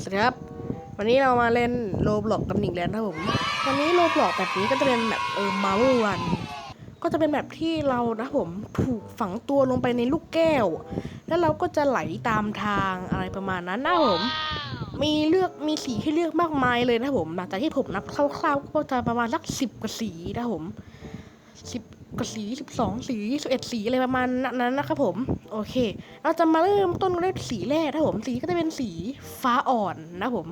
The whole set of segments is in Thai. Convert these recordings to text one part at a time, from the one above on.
สวัสดีครับ วันนี้เรามาเล่นโลบล็อกกันอีกแล้วนะครับผม วันนี้โลบล็อกแบบนี้ก็จะเป็นแบบเออมาร์วัน ก็จะเป็นแบบที่เรานะผมถูกฝังตัวลงไปในลูกแก้ว แล้วเราก็จะไหลตามทางอะไรประมาณนั้นนะผม มีเลือกมีสีให้เลือกมากมายเลยนะผมหลังจากที่ผมนับคร่าวๆก็จะประมาณสักสิบกว่าสีนะผมสิบ กว่าสีสิบสองสีสิบเอ็ดสีอะไรประมาณนั้นนะครับผม โอเค เราจะมาเริ่มต้นกันด้วยสีแรกนะผมสีก็จะเป็นสีฟ้าอ่อนนะผม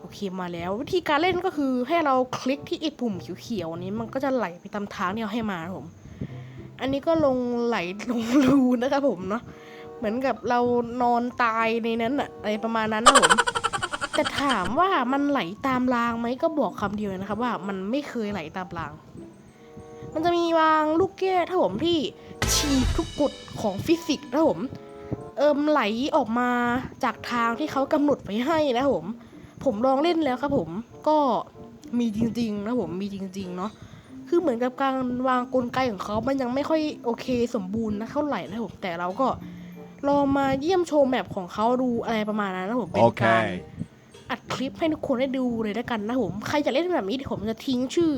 โอเคมาแล้ว วิธีการเล่นก็คือให้เราคลิกที่ไอ้ปุ่มเขียวๆนี้มันก็จะไหลไปตามทางที่เราให้มาผม อันนี้ก็ลงไหลลงรูนะครับผมเนาะเหมือนกับเรานอนตายในนั้นอะอะไรประมาณนั้นนะผมแต่ถามว่ามันไหลตามรางไหมก็บอกคำเดียวนะครับว่ามันไม่เคยไหลตามราง มันจะมีวางลูกแก้วถ้าผมที่ฉีกทุกกฎของฟิสิกส์นะผม เอิมไหลออกมาจากทางที่เขากำหนดไว้ให้นะผม ผมลองเล่นแล้วครับผมก็มีจริงๆนะผมมีจริง ๆ เนาะคือเหมือนกับการวางกลไกของเขามันยังไม่ค่อยโอเคสมบูรณ์นะเท่าไหร่นะผมแต่เราก็ลองมาเยี่ยมชมแมปของเขาดูอะไรประมาณนั้นนะผมเป็นการ Okay. อัดคลิปให้ทุกคนได้ดูเลยแล้วกันนะผม ใครอยากเล่นแบบนี้เดี๋ยวผมจะทิ้งชื่อ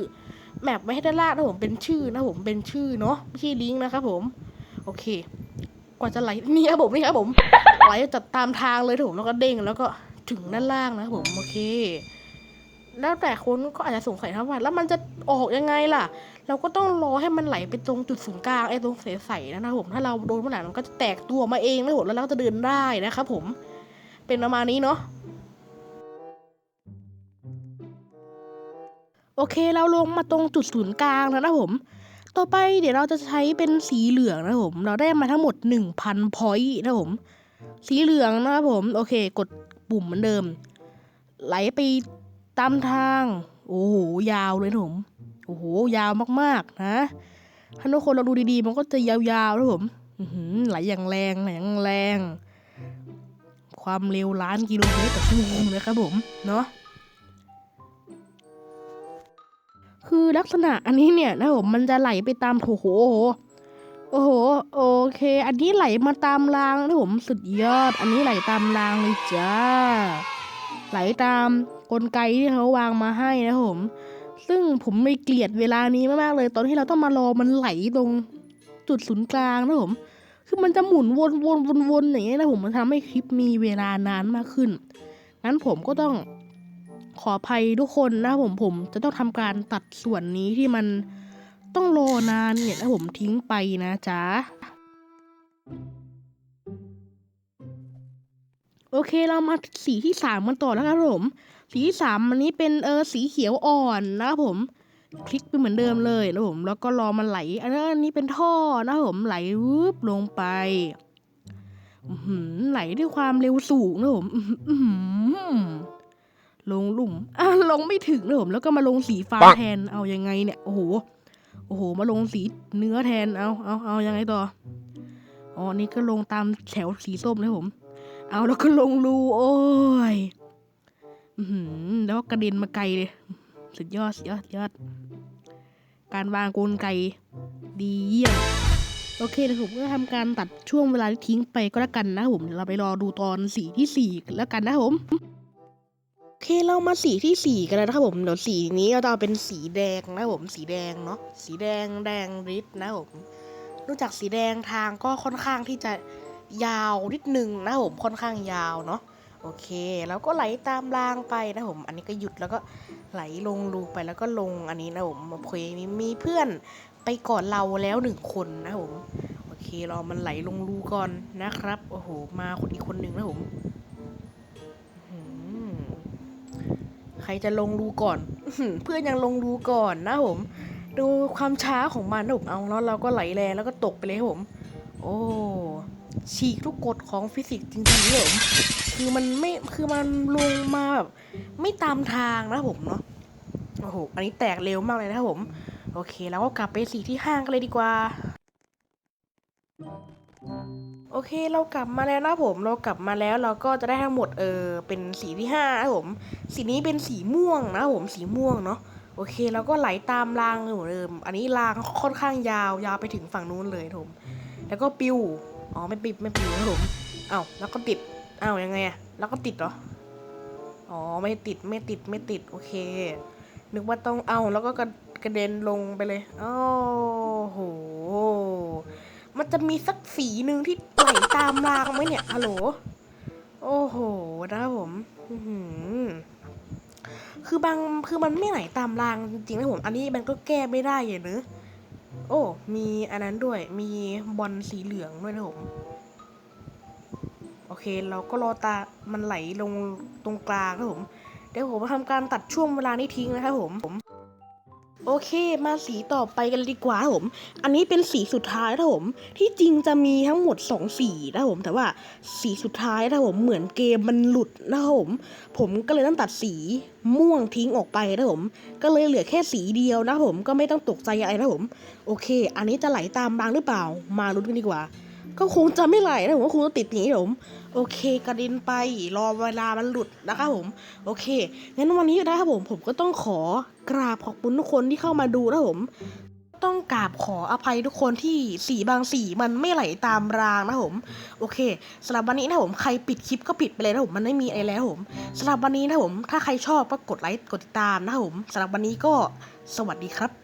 แมปไว้ให้ด้านล่างนะผมเป็นชื่อนะผมเป็นชื่อเนาะไม่ใช่ลิงก์นะครับผม โอเค กว่าจะไหลนี่ครับผมนี่ครับผมไหลจัดตามทางเลยนะผมแล้วก็เด้งแล้วก็ถึงด้านล่างนะผมโอเค แล้วแต่คนก็อาจจะสงสัยนะว่าแล้วมันจะออกยังไงล่ะ เราก็ต้องรอให้มันไหลไปตรงจุดศูนย์กลางไอ้ตรงใสๆนะครับผมถ้าเราโดนเมื่อไหร่มันก็จะแตกตัวมาเองนะผมแล้วเราก็จะเดินได้นะครับผม เป็นประมาณนี้เนาะ โอเคเราลงมาตรงจุดศูนย์กลางแล้วนะผม ต่อไปเดี๋ยวเราจะใช้เป็นสีเหลืองนะผม เราได้มาทั้งหมด 1,000พอยต์นะผม สีเหลืองนะครับผม โอเค กดปุ่มเหมือนเดิม ไหลไปตามทาง โอ้โห ยาวเลยนะผม โอ้โห ยาวมากๆ นะถ้าทุกคนเราดูดีๆ มันก็จะยาวๆนะผมหือไหลอย่างแรงไหลอย่างแรง ความเร็วล้านกิโลเมตรต่อชั่วโมงนะครับผม เนาะ คือลักษณะอันนี้เนี่ยนะผมมันจะไหลไปตามโอ้โหโอ้โห โอเค อันนี้ไหลมาตามรางนะผมสุดยอด อันนี้ไหลตามรางเลยจ้า ไหลตามกลไกที่เขาวางมาให้นะผม ซึ่งผมไม่เกลียดเวลานี้มากๆเลย ตอนที่เราต้องมารอมันไหลตรงจุดศูนย์กลางนะผม คือมันจะหมุนวนวนวนวนอย่างเงี้ยนะผมมันทำให้คลิปมีเวลานานมากขึ้น งั้นผมก็ต้อง ขออภัยทุกคนนะผมผมจะต้องทำการตัดส่วนนี้ที่มันต้องรอนานเนี่ยนะผมทิ้งไปนะจ๊ะโอเคเรามาสีที่สามกันต่อแล้วครับผม สีที่สามอันนี้เป็นเออสีเขียวอ่อนนะครับผม คลิกไปเหมือนเดิมเลยนะผมแล้วก็รอมันไหล อันนี้อันนี้เป็นท่อนะผมไหลวืบลงไปหืไหลด้วยความเร็วสูงนะผมอื้อหือ ลงหลุมอะลงไม่ถึงนะผมแล้วก็มาลงสีฟ้าปังแทนเอายังไงเนี่ยโอ้โหโอ้โห มาลงสีเนื้อแทนเอาเอาเอายังไงต่ออ๋อนี่ก็ลงตามแถวสีส้มนะผม เอาแล้วก็ลงรูโอ้ยอือหือแล้วก็กระเด็นมาไกลเลยสุดยอดสุดยอดสุดยอด การวางกลไกดีเยี่ยมโอเคเดี๋ยวผมก็ทำการตัดช่วงเวลาที่ทิ้งไปก็แล้วกันนะครับผมเดี๋ยวเราไปรอดูตอนสีที่สี่กันแล้วกันนะครับผมโอ เคเรามาสีที่สี่กันแล้วนะครับผมเดี๋ยวสีนี้เราจะเอาเป็นสีแดงนะผมสีแดงเนาะสีแดงแดงริบนะผมนอกจากสีแดงทางก็ค่อนข้างที่จะยาวนิดนึงนะผมค่อนข้างยาวเนาะโอเค แล้วก็ไหลตามรางไปนะผม อันนี้ก็หยุดแล้วก็ไหลลงรูไปแล้วก็ลงอันนี้นะผมโอเคมีมีเพื่อนไปก่อนเราแล้วหนึ่งคนนะผมโอเครอมันไหลลงรูก่อนนะครับโอ้โหมาคนอีกคนหนึ่งนะผม ใครจะลงรูก่อน เพื่อนยังลงรูก่อนนะผม ดูความช้าของมันนะผมเอาแล้วเราก็ไหลแรงแล้วก็ตกไปเลยผม โอ้ฉีกทุกกฎของฟิสิกส์จริงๆเลยผมคือมันไม่คือมันลงมาแบบไม่ตามทางนะผมเนาะโอ้โหอันนี้แตกเร็วมากเลยนะผม โอเค แล้วก็กลับไปสีที่ห้างกันเลยดีกว่า โอเคเรากลับมาแล้วนะผมเรากลับมาแล้วเราก็จะได้ทั้งหมดเออเป็นสีที่ห้านะผมสีนี้เป็นสีม่วงนะผมสีม่วงเนาะโอเคแล้วก็ไหลตามรางเหมือนเดิม อันนี้รางค่อนข้างยาวยาวไปถึงฝั่งนู้นเลยผม แล้วก็ปิวอ๋อไม่ปิดไม่ปิวนะผมเอ้าแล้วก็ติดเอ้ายังไงอะแล้วก็ติดเหรออ๋อไม่ติดไม่ติดไม่ติดโอเค นึกว่าต้องเอาแล้วก็กระกระเด็นลงไปเลยโอ้โห มันจะมีสักสีหนึ่งที่ไหลตามรางไหมเนี่ยฮัลโหล โอ้โหนะครับผมคือบางคือมันไม่ไหลตามรางจริงๆนะผม อันนี้มันก็แก้ไม่ได้อย่างเนอะโอ้ มีอันนั้นด้วย มีบอลสีเหลืองด้วยนะผม โอเค เราก็รอตา มันไหลลงตรงกลางครับผม เดี๋ยวผมมาทำการตัดช่วงเวลานี้ทิ้งนะครับผม โอเคมาสีต่อไปกันดีกว่าผม อันนี้เป็นสีสุดท้ายนะผม ที่จริงจะมีทั้งหมด 2 สีนะผม แต่ว่าสีสุดท้ายนะผมเหมือนเกมมันหลุดนะครับผม ผมก็เลยต้องตัดสีม่วงทิ้งออกไปนะผม ก็เลยเหลือแค่สีเดียวนะผม ก็ไม่ต้องตกใจอะไรนะผม โอเค อันนี้จะไหลตามรางหรือเปล่า มาลุ้นกันดีกว่า ก็คงจะไม่ไหลนะผมก็คงจะติดอย่างนี้ผม โอเคกระด็นไปรอเวลามันหลุดนะครับผม โอเคงั้นวันนี้นะครับผมผมก็ต้องขอกราบขอบคุณทุกคนที่เข้ามาดูนะผม ต้องกราบขออภัยทุกคนที่สีบางสีมันไม่ไหลตามรางนะผม โอเคสำหรับวันนี้นะผมใครปิดคลิปก็ปิดไปเลยนะผมมันไม่มีอะไรแล้วผมสำหรับวันนี้นะผม ถ้าใครชอบก็กดไลค์กดติดตามนะผมสำหรับวันนี้ก็สวัสดีครับ